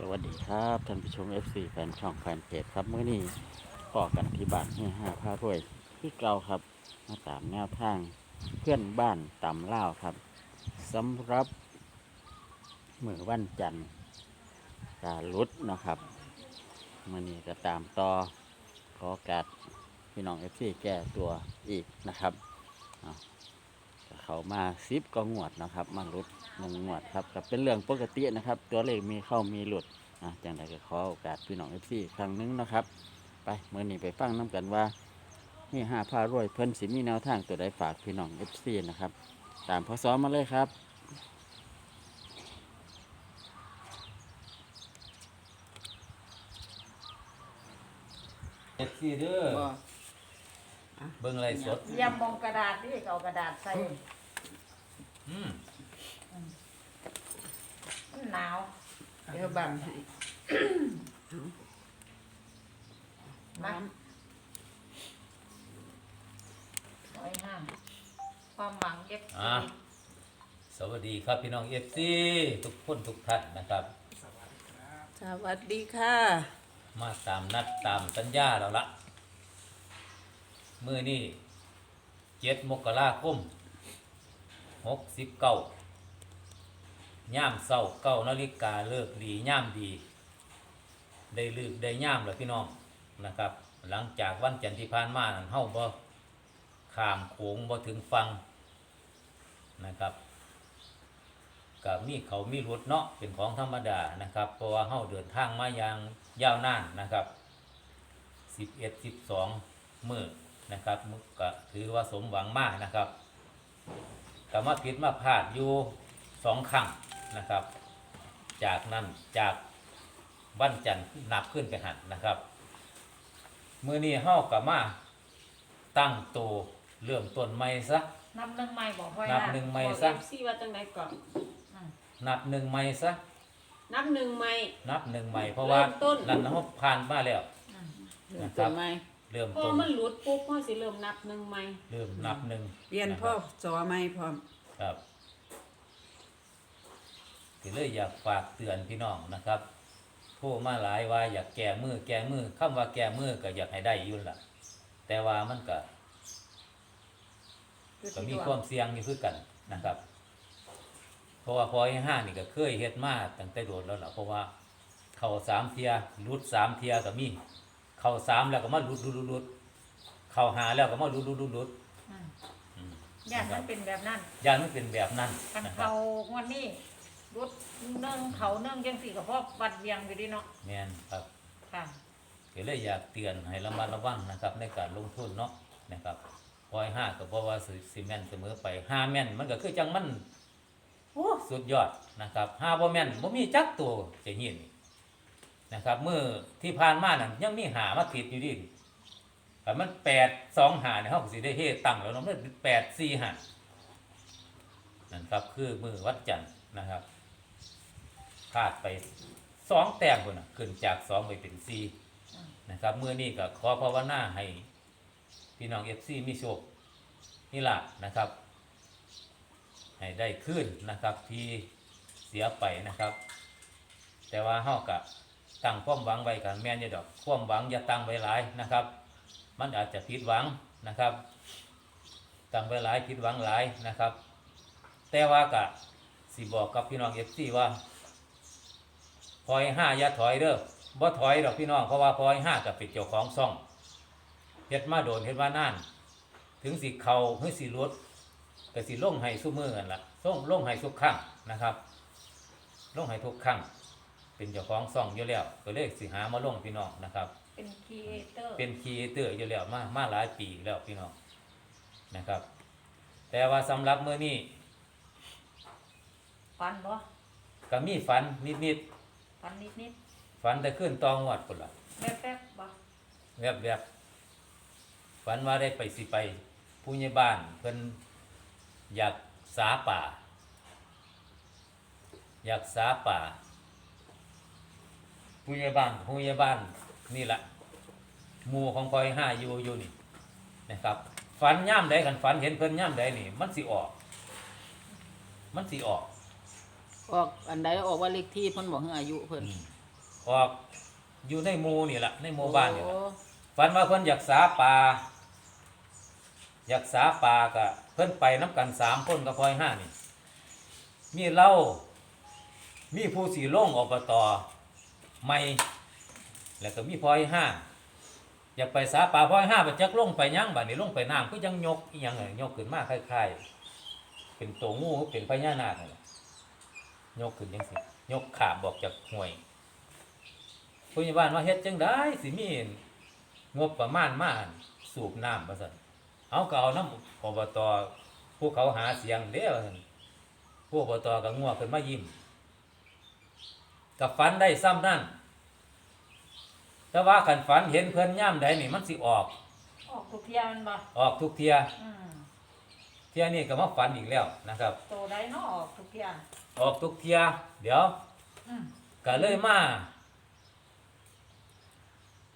สวัสดีครับท่านผู้ชม FC แฟนช่องแฟนเพจครับเมื่อนี้พอกันที่บ้านให้ห้าพารวยที่เก่าครับมาตามแนวทางเพื่อนบ้านตำเล่าครับสำหรับมือวันจันทร์การลุดนะครับมื่อนี้ก็ตามต่อขอโอกัดพี่น้อง FC แก้ตัวอีกนะครับ เอาก็เขามาซิปก็งวดนะครับ มาลุดหนึ่งหมวดครับก็เป็นเรื่องปกตินะครับ ตัวเลขมีเข้ามีหลุดอะจังใดก็ขอโอกาสพี่น้องเอฟซีครั้งหนึงนะครับ ไปเมื่อนี้ไปฟังน้กันว่านี่ห้าพารวยเพิ่นสิมีแนวทางตัวใดฝากพี่น้องเอฟซีนะครับ ตามพศมาเลยครับเอฟซีเด้อบ่เบิ่งไรสดเยี่ยมมองกระดาษที่เอากระดาษใส่ อืมมันหนาวเดี๋ยวบังให้มาสวยงามความหวังเย็บอะสวัสดีครับพี่น้องเอฟซีทุกคนทุกท่านนะครับ สวัสดีค่ะ มาตามนัดตามสัญญาเราละมือนี่เจ็ดมกราคม หกสิบเก้าย่ามเศร้าเก้านาฬิกาเลิกดีย่ามดี ได้ลืกได้ย่ามเลยพี่น้องนะครับ หลังจากวันจันทร์ที่ผ่านมานั้นเฮาบ่ข้ามโขงบ่ถึงฟังนะครับก็มีเขามีรถเนาะเป็นของธรรมดานะครับเพราะว่าเฮาเดินทางมาอย่างยาวนานนะครับ11 12มื้อนะครับมื้อก็ถือว่าสมหวังมากนะครับ ก็มาผิดมาพลาดอยู่สองครั้งนะครับ จากนั้นจากวันจันทร์นับขึ้นไปหันนะครับมือนี้เฮากับมาตั้งตัวเริ่มต้นใหม่ซะ นับหนึ่งใหม่บอกไว้นับนะหนึ่งใหม่บอกซะเอฟซีว่าจังไดก่อนนับหนึ่งใหม่ซะ นับหนึ่งใหม่นับหนึ่งใหม่เพราะว่าเริ่มต้น นั่นเฮาผ่านมาแล้วอืมนะคต้รับนไม้ เริ่มพอต้นมันหลุดปุ๊บพ่อสิเริ่มนับหนึ่งใหม่เริ่มนับหนึ่งเปลี่ยนพ่อจอไม่พร้อม ครับก็เลยอยากฝากเตือนพี่น้องนะครับโทรมาหลายว่าอยากแก้มือแก้มือคำว่าแก้มือก็อยากให้ได้อยุ่นนล่ะ แต่ว่ามันก็ก็มีความเสี่ยงอยู่คือกันนะครับ เพราะว่าพอห้านี่ก็เคยเฮ็ดมาตั้งแต่โดนแล้วล่ะเพราะว่า เข้าสามเทียรุดสามเทียก็มี เข้าสามแล้วก็มารุดรุดรุดรุดเข้าหาแล้วก็มารุดรุดรุดรุดอืมอืมย่านมันเป็นแบบนั้นย่านมันเป็นแบบนั้นกันนะครับเขางวันนี้รุดเนื่องเขาเนื่องจังสี่กับพ่อวัดเวียงอยู่ดีเนาะแม่นครับ ค่ะ ก็เลยอยากเตือนให้ระมัดระวังนะครับในการลงทุนเนาะนะครับพอยห้าก็บอกว่าสิสิแม่นเสมอไปห้าแม่นมันก็คือจังมันโอ้สุดยอดนะครับห้าบ่แม่นบ่มีจักตัวจะยินน นะครับเมื่อที่ผ่านมานั่นยังมีหามาติดอยู่ดิแต่มันแปดสองหาเนี่ยเขาสิได้เฮตั้งแล้วเนาะมันแปดสี่หานั่นครับคือมือวัดจันทร์นะครับพลาดไปสองแต้มคนน่ะขึ้นจากสองไปเป็นสี่นะครับเมื่อนี้ก็ขอภาวนาให้พี่น้องเอฟซีมีโชคนี่ละนะครับให้ได้ขึ้นนะครับที่เสียไปนะครับ แต่ว่าเฮากับ ตั้งความหวังไว้กันแม่นอยู่ดอกความหวังอย่าตั้งไว้หลายนะครับ มันอาจจะผิดหวังนะครับ ตั้งไว้หลายผิดหวังหลายนะครับ แต่ว่ากะสิบอกกับพี่น้องเอฟซีว่าพอยห้าอย่าถอยเด้อบ่ถอยดอกพี่น้องเพราะว่าพอยห้ากับเป็นเจ้าของซ่องเฮ็ดมาโดนเฮ็ดมานาน ถึงสิเขาหรือสิลดก็สิล่งให้ซุมือกันละส่งลงให้ทุกครั้งนะครับล่งให้ทุกครั้ง เป็นเจ้าของซ่องอยู่แล้วก็เลยสิหามาลงพี่น้องนะครับ เป็นครีเอเตอร์เป็นครีเอเตอร์อยู่แล้วมามาหลายปีแล้วพี่น้องนะครับ แต่ว่าสำหรับมื้อนี้ฟันบ่ก็มีฝันนิดฟันนิดนิดๆฝันแต่ขึ้นตองวดพุ่นล่ะ ๆแป๊บแป๊บๆบ่แวบแบบฝันว่าได้ไปสิไปผู้ใหญ่บ้านเพิ่นอยากสาป่า อยากสาป่า ผู้ใหญ่บ้านผู้ใหญ่บ้านนี่แหละหมู่ของคอยห้าอยู่อยู่นี่นะครับฝันย่ำใดกันฝันเห็นเพิ่นย่ำใดนี่มันสิออก มันสิออก ออกอันใดออกว่าเลขที่เพิ่นบอกให้อายุเพิ่นอืมออกอยู่ในหมู่นี่แหละในหมู่บ้านนี่แหละโอ้ฝันว่าเพิ่นอยากสาป่าอยากสาป่าก็เพิ่นไปน้ำกันสามคนกับพลอยห้านี่ มีเล่ามีผู้สีลงอบต ไม่แล้วก็มีพลอยห้าอยากไปสาป่าพลอยห้าไปจักลงไปย่างบ้านนี่ลงไปน้ำก็ยังยกอีหยังไงยกขึ้นมากคล้ายๆ เป็นตัวงูเป็นพญานาคนั่นแหละยกขึ้นยังสิยกขาบอกจากห่วยผู้ใหญ่บ้านว่าเฮ็ดจังได้สิมีงบประมาณมาสูบน้ำมาสั่นเอาก็เอาน้ำอบตผู้เขาหาเสียงเด้อว่าซั่นผู้อบตก็งัวขึ้นมายิ้ม กับฝันได้ซ้ำนั่นแต่ว่าขันฝันเห็นเพื่อนย่ำใดนี่มันสิออก ออกทุกเที่ยมันบ่ออกทุกเทียอืมเทียนี่ก็มาฝันอีกแล้วนะครับ โตได้เนาะออกทุกเที่ยออกทุกเทีย เดี๋ยวอืมก็เลยมา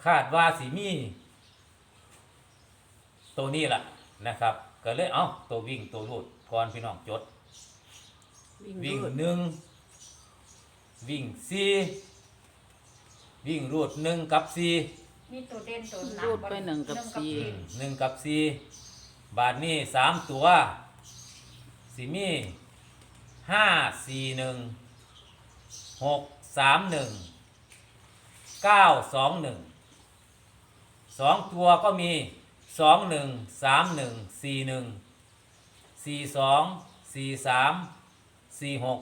คาดว่าสิมีตัวนี้ล่ะนะครับ ก็เลยเอาตัววิ่งตัวรูดก่อนพี่น้องจด วิ่งวิ่งรูดหนึ่ง วิ่งสี่วิ่งรูดหนึ่งกับสี่มีตัวเด่นตัวหนัรูดไปหนึ่งกับหนึ่งสี่อืมหนึ่งกับสี่บาทนี้สามตัวสิมีห้าสี่หนึ่งหกสามหนึ่งเก้าสองหนึ่งสองตัวก็มีสองหนึ่งสามหนึ่งสี่หนึ่งสี่สองสี่สามสี่หก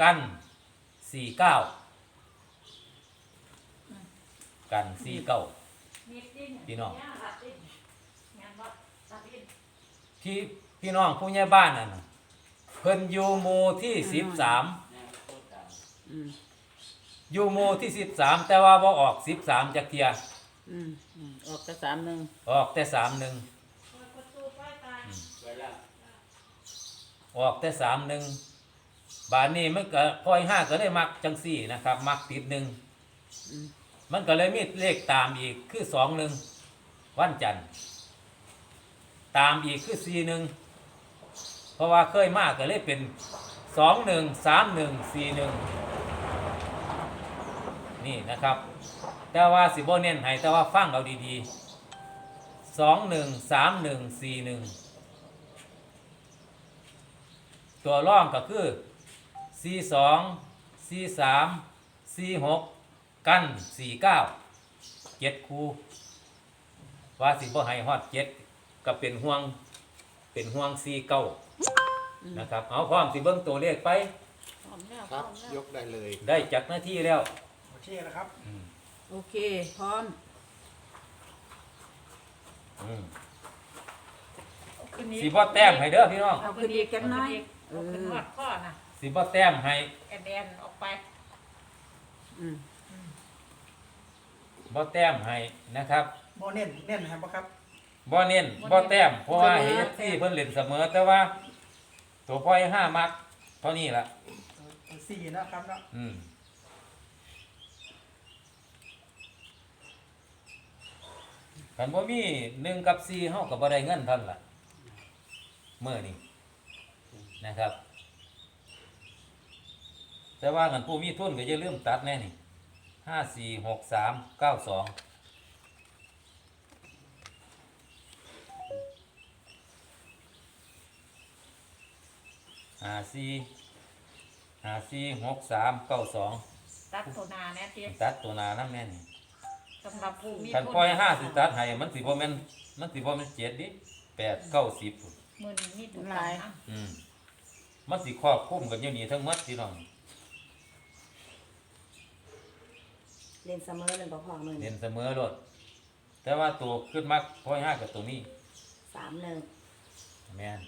กัน สี่เก้ากันสี่เก้ามีดิ้นพี่น้องเยรับดิ้นงานบ่รับดิ้นที่พี่น้องผู้ใหญ่บ้านนั่นน่ะเพิ่นอยู่หมู่ที่สิบสามอืมอยู่หมู่ที่สิบสามแต่ว่าบ่ออกสิบสามจากเทียอืมอืมออกแต่สามหนึ่งออกแต่สามหนึ่งเปิดประตูไว้ตายออกแต่สามหนึ่ง บานนี้มันก็พลอยห้าก็เลยมักจังสี่นะครับ มักติดหนึ่งมันก็เลยมีเลขตามอีกคือสองหนึ่งวันจันทร์ตามอีกคือสี่หนึ่งเพราะว่าเคยมากก็เลยเป็นสองหนึ่งสามหนึ่งสี่หนึ่งนี่นะครับ แต่ว่าสิบเน้นให้แต่ว่าฟังเอาดีๆสองหนึ่งสามหนึ่งสี่หนึ่งตัวร่องก็คือ C2 C3 C6 กัน49เจ็ดคูว่าสิบ่ให้ฮอดเจ็ดก็เป็นห่วงเป็นห่วง C9 นะครับ เอาพร้อมสิเบิ่งตัวเลขไป พร้อมแล้วครับพอมแล้วยกได้เลยได้จากหน้าที่แล้ว โอเคนะครับอืมโอเค พร้อม อืมเอาขึ้นนี้สิบ่แต้มให้เด้อพี่น้องเอาขึ้นอีกจักหน้อยเอาขึ้นหอดข้อนะ สิบ่แต้มให้แอนแดนออกไปอืมบ่แต้มให้นะครับโมเน้นเน้นนะครับบ่ครับบ่เน้นบ่แต้มเพราะว่าเฮ็ดที่เพิ่นเล่นเสมอแต่ว่า ตัวพ่อยห้ามักเท่านี้ล่ะตัวสี่นะครับเนาะอืมคันบ่มีหนึ่งกับสี่เฮาก็บ่ได้เงินเท่านนล่ะเมื่อนี้นะครับ แต่ว่ากันผู้มีทุนก็อย่าลืมตัดแน่นี่ห้าสี่หกสามเก้าสองห้าสี่ห้าสี่หกสามเก้าสองตัดตัวหนาแน่ทีตัดตัวหนาน้ำแน่นี่สำหรับผู้มีคันทุนปล่อยห้าสิตัดให้มันสิบ่แม่นมันสิบ่แม่นเจ็ดดิแปดเก้าสิบพุ่นมือนี้มีตัวหลายนะอืมมันสิครอบคลุมกันอยู่นี่ทั้งหมดพี่น้อง เรียนเสมอเลยบ่พอมือเรีนี่ยนเสมอโลดแต่ว่าตัวขึ้นมักปล่อยห้ากับตัวนี้สามหนึ่งแม่น